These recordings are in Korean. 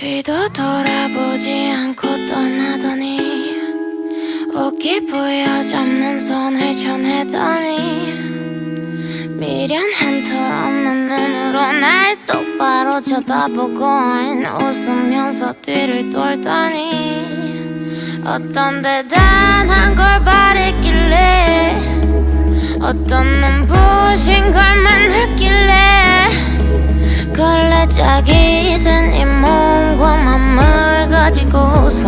뒤도 돌아보지 않고 떠나더니 옷기 부여잡는 손을 쳐내더니 미련 한 털 없는 눈으로 날 똑바로 쳐다보고 웃으면서 뒤를 돌더니 어떤 대단한 걸 바랬길래 어떤 눈부신 걸만 했길래 걸레 짝이 된이 몸과 맘을 가지고서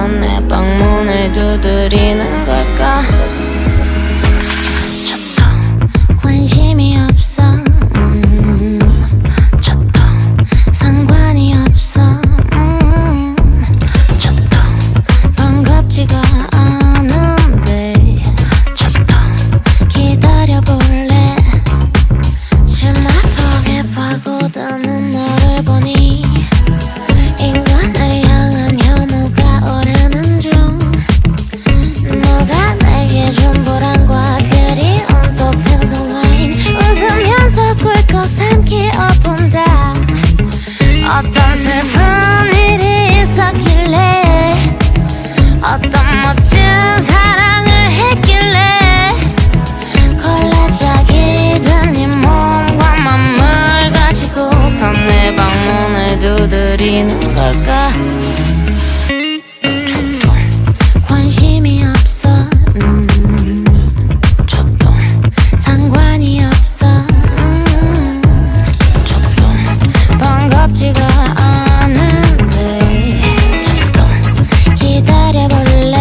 내 방문을 두드리는 걸 두드리는 걸까 관심이 없어. 음. 상관이 없어. 음. 반갑지가 않은데. 기다려볼래?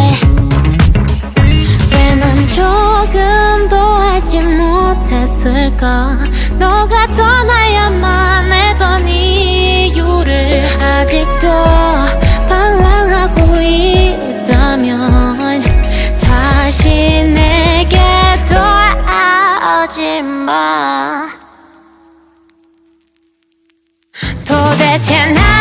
왜 난 조금도 알지 못했을까? 너가 떠나야만 마 도대체 나